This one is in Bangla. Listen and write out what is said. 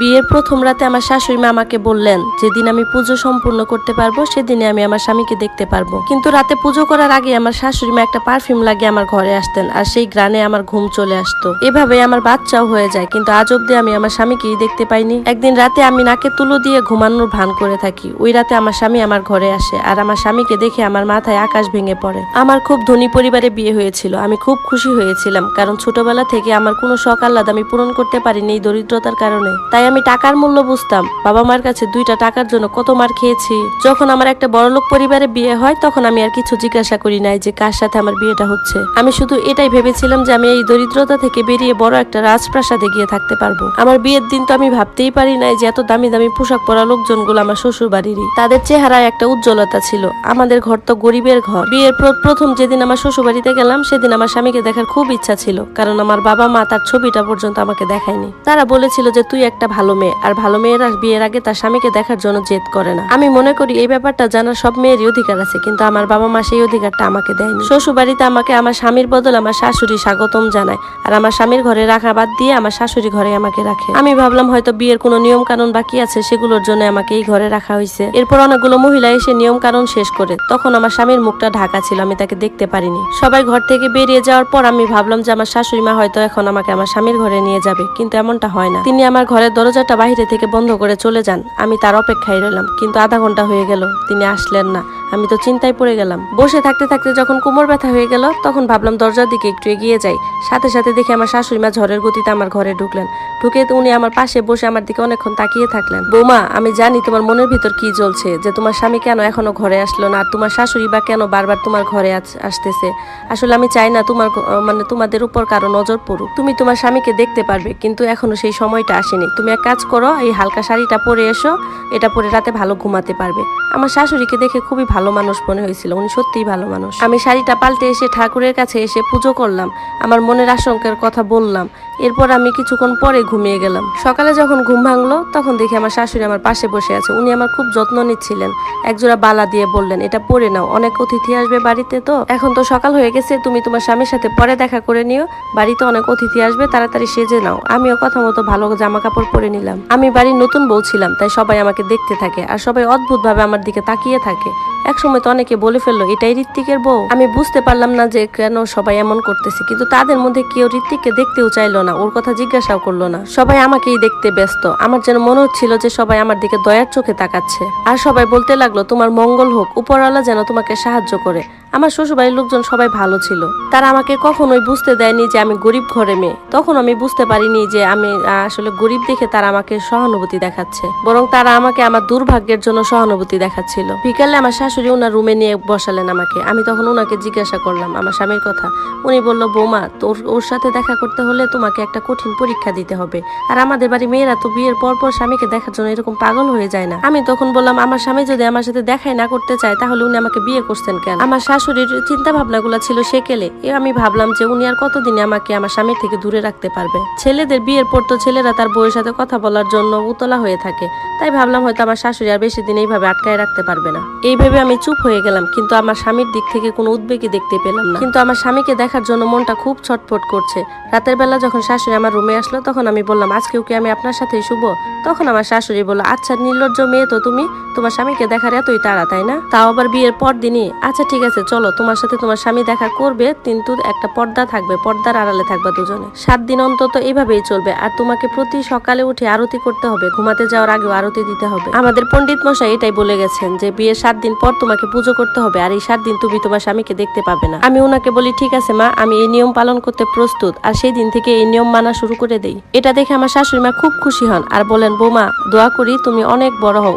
বিয়ের প্রথম রাতে আমার শাশুড়ি মা আমাকে বললেন, যেদিন আমি পুজো সম্পূর্ণ করতে পারব সেদিনে আমি আমার স্বামীকে দেখতে পারব। কিন্তু রাতে পুজো করার আগে আমার শাশুড়ি মা একটা পারফিউম লাগিয়ে আমার ঘরে আসতেন আর সেই গ্রানে আমার ঘুম চলে আসতো। এভাবে আমার বাচ্চাও হয়ে যায়, কিন্তু আজ অব্দি আমি আমার স্বামীকেই দেখতে পাইনি। একদিন রাতে আমি নাকে তুলো দিয়ে ঘুমানোর ভান করে থাকি। ওই রাতে আমার স্বামী আমার ঘরে আসে আর আমার স্বামীকে দেখে আমার মাথায় আকাশ ভেঙে পড়ে। আমার খুব ধনী পরিবারে বিয়ে হয়েছিল। আমি খুব খুশি হয়েছিলাম, কারণ ছোটবেলা থেকে আমার কোনো শখ আহ্লাদ আমি পূরণ করতে পারিনি এই দরিদ্রতার কারণে। তাই আমি টাকার মূল্য বুঝতাম। বাবা মার কাছে দুইটা টাকার জন্য কত মার খেয়েছি। যখন আমার একটা বড়লোক পরিবারে বিয়ে হয়, তখন আমি আর কিছু জিজ্ঞাসা করি নাই যে কার সাথে আমার বিয়েটা হচ্ছে। আমি শুধু এটাই ভেবেছিলাম যে আমি এই দরিদ্রতা থেকে বেরিয়ে বড় একটা রাজপ্রাসাদে গিয়ে থাকতে পারব। আমার বিয়ের দিন তো আমি ভাবতেই পারি নাই যে এত দামি দামি পোশাক পরা লোকজনগুলো আমার শ্বশুর বাড়িরই তাদের চেহারায় একটা উজ্জ্বলতা ছিল। আমাদের ঘর তো গরিবের ঘর। বিয়ের প্রথম যেদিন আমার শ্বশুর বাড়িতে গেলাম, সেদিন আমার স্বামীকে দেখার খুব ইচ্ছা ছিল। কারণ আমার বাবা মা তার ছবিটা পর্যন্ত আমাকে দেখায়নি। তারা বলেছিল যে তুই একটা ভালো মেয়ে। আর ভালো মেয়েরা বিয়ের আগে তার স্বামীকে দেখার জন্য জেদ করে না। আমি মনে করি এই ব্যাপারটা জানার সব মেয়েরই অধিকার আছে, কিন্তু আমার বাবা মা সেই অধিকারটা আমাকে দেয়নি। শ্বশুর বাড়িতে আমাকে আমার স্বামীর বদল আমার শাশুড়ি স্বাগতম জানায়, আর আমার স্বামীর ঘরে রাখা বাদ দিয়ে আমার শাশুড়ি ঘরে আমাকে রাখে। আমি ভাবলাম হয়তো বিয়ের কোনো নিয়ম কানুন বাকি আছে, সেগুলোর জন্য আমাকে এই ঘরে রাখা হয়েছে। এরপর অনেকগুলো মহিলা এসে নিয়ম কানুন শেষ করে। তখন আমার স্বামীর মুখটা ঢাকা ছিল, আমি তাকে দেখতে পারিনি। সবাই ঘর থেকে বেরিয়ে যাওয়ার পর আমি ভাবলাম যে আমার শাশুড়ি মা হয়তো এখন আমাকে আমার স্বামীর ঘরে নিয়ে যাবে, কিন্তু এমনটা হয় না। তিনি আমার ঘরের দরজাটা বাইরে থেকে বন্ধ করে চলে যান। আমি তার অপেক্ষায় রইলাম, কিন্তু আধা ঘণ্টা হয়ে গেল, তিনি আসলেন না। আমি তো চিন্তায় পড়ে গেলাম। বসে থাকতে থাকতে যখন কোমর ব্যথা হয়ে গেল, তখন ভাবলাম দরজার দিকে একটু এগিয়ে যাই। সাথে সাথে দেখি আমার শাশুড়ি মা ঝড়ের গতিতে আমার ঘরে ঢুকলেন। ঢুকে উনি আমার পাশে বসে আমার দিকে অনেকক্ষণ তাকিয়ে থাকলেন। বৌমা, আমি জানি তোমার মনের ভিতর কি চলছে যে তোমার স্বামী কেন এখনও ঘরে আসলো না, আর তোমার শাশুড়ি বা কেন বারবার তোমার ঘরে আস- আসতেছে। আসলে আমি চাই না তোমার মানে তোমাদের উপর কারও নজর পড়ুক। তুমি তোমার স্বামীকে দেখতে পারবে, কিন্তু এখনও সেই সময়টা আসেনি। তুমি এক কাজ করো, এই হালকা শাড়িটা পরে এসো, এটা পরে রাতে ভালো ঘুমাতে পারবে। আমার শাশুড়িকে দেখে খুবই ভালো মানুষ মনে হয়েছিল, উনি সত্যিই ভালো মানুষ। আমি শাড়িটা পাল্টে এসে ঠাকুরের কাছে এসে পুজো করলাম, আমার মনের আশঙ্কার কথা বললাম, এরপর আমি কিছুক্ষণ পরে ঘুমিয়ে গেলাম। সকালে যখন ঘুম ভাঙলো, তখন দেখি আমার শাশুড়ি আমার পাশে বসে আছে, উনি আমার খুব যত্ন নিচ্ছিলেন। একজোড়া বালা দিয়ে বললেন, এটা পরে নাও, অনেক অতিথি আসবে বাড়িতে তো। এখন তো সকাল হয়ে গেছে, তুমি তোমার স্বামীর সাথে পরে দেখা করে নিও, বাড়িতে অনেক অতিথি আসবে, তাড়াতাড়ি সেজে নাও। আমিও কথা মতো ভালো জামা কাপড় পরে নিলাম। আমি বাড়ির নতুন বউ ছিলাম, তাই সবাই আমাকে দেখতে থাকে আর সবাই অদ্ভুত ভাবে আমার দিকে তাকিয়ে থাকে। একসময় তো অনেকে বলে ফেলল, এটাই ঋত্বিকের বউ। আমি বুঝতে পারলাম না যে কেন সবাই এমন করতেছে, কিন্তু তাদের মধ্যে কেউ ঋত্বিককে দেখতেও চাইলো না, ওর কথা জিজ্ঞাসাও করল না। সবাই আমাকেই দেখতে ব্যস্ত। আমার যেন মনে হচ্ছিল যে সবাই আমার দিকে দয়ার চোখে তাকাচ্ছে। আর সবাই বলতে লাগল, তোমার মঙ্গল হোক, উপরওয়ালা যেন তোমাকে সাহায্য করে। আমার শ্বশুরবাড়ির লোকজন সবাই ভালো ছিল। তারা আমাকে কখনোই বুঝতে দেয়নি যে আমি গরিব ঘরে মেয়ে। তখন আমি বুঝতে পারিনি যে আমি আসলে গরিব দেখে তারা আমাকে সহানুভূতি দেখাচ্ছে। বরং তারা আমাকে আমার দুর্ভাগ্যের জন্য সহানুভূতি দেখাচ্ছিল। বিকালে আমার শাশুড়ি ওনার রুমে নিয়ে বসালেন আমাকে। আমি তখন ওনাকে জিজ্ঞাসা করলাম, আমার স্বামীর কথা। উনি বলল, বৌমা, তোর, ওর সাথে দেখা করতে হলে তোমাকে একটা কঠিন পরীক্ষা দিতে হবে। আর আমাদের বাড়ি মেয়েরা তো বিয়ের পর পর স্বামীকে দেখার জন্য এরকম পাগল হয়ে যায় না। আমি তখন বললাম, আমার স্বামী যদি আমার সাথে দেখাই না করতে চায়, তাহলে উনি আমাকে বিয়ে করছেন কেন? আমার শাশুড়ির চিন্তা ভাবনাগুলো ছিল সেকেলে। এ আমি ভাবলাম যে উনি আর কতদিনে আমাকে আমার স্বামীর থেকে দূরে রাখতে পারবে। ছেলেদের বিয়ের পর তো ছেলেরা তার বউয়ের সাথে কথা বলার জন্য উতলা হয়ে থাকে। তাই ভাবলাম হয়তো আমার শাশুড়ি আর বেশি দিন এইভাবে আটকায় রাখতে পারবে না। এই ভেবে আমি চুপ হয়ে গেলাম, কিন্তু আমার স্বামীর দিক থেকে কোনো উদ্বেগই দেখতে পেলাম না। কিন্তু আমার স্বামীকে দেখার জন্য মনটা খুব ছটফট করছে। রাতের বেলা যখন শাশুড়ি আমার রুমে আসলো, তখন আমি বললাম, আজকেও কি আমি আপনার সাথেই শুভ তখন আমার শাশুড়ি বলল আচ্ছা নির্লজ্জ মেয়ে তো তুমি। তোমার স্বামীকে দেখার এতই তাড়া, তাই না? তাও আবার বিয়ের পর দিনই আচ্ছা ঠিক আছে চলো, তোমার সাথে তোমার স্বামী দেখা করবে, কিন্তু একটা পর্দা থাকবে, পর্দার আড়ালে থাকবে দুজনে। সাত দিন অন্তত এইভাবেই চলবে, আর তোমাকে প্রতি সকালে উঠে আরতি করতে হবে, ঘুমাতে যাওয়ার আগেও আরতি দিতে হবে। আমাদের পণ্ডিত মশাই এটাই বলে গেছেন যে, বিয়ের সাত দিন পর তোমাকে পুজো করতে হবে, আর এই সাত দিন তুমি তোমার স্বামীকে দেখতে পাবে না। আমি ওনাকে বলি, ঠিক আছে মা, আমি এই নিয়ম পালন করতে প্রস্তুত, আর সেই দিন থেকে এই নিয়ম মানা শুরু করে দেই। এটা দেখে আমার শাশুড়ি মা খুব খুশি হন, আর বলেন, বৌমা, দোয়া করি তুমি অনেক বড় হও।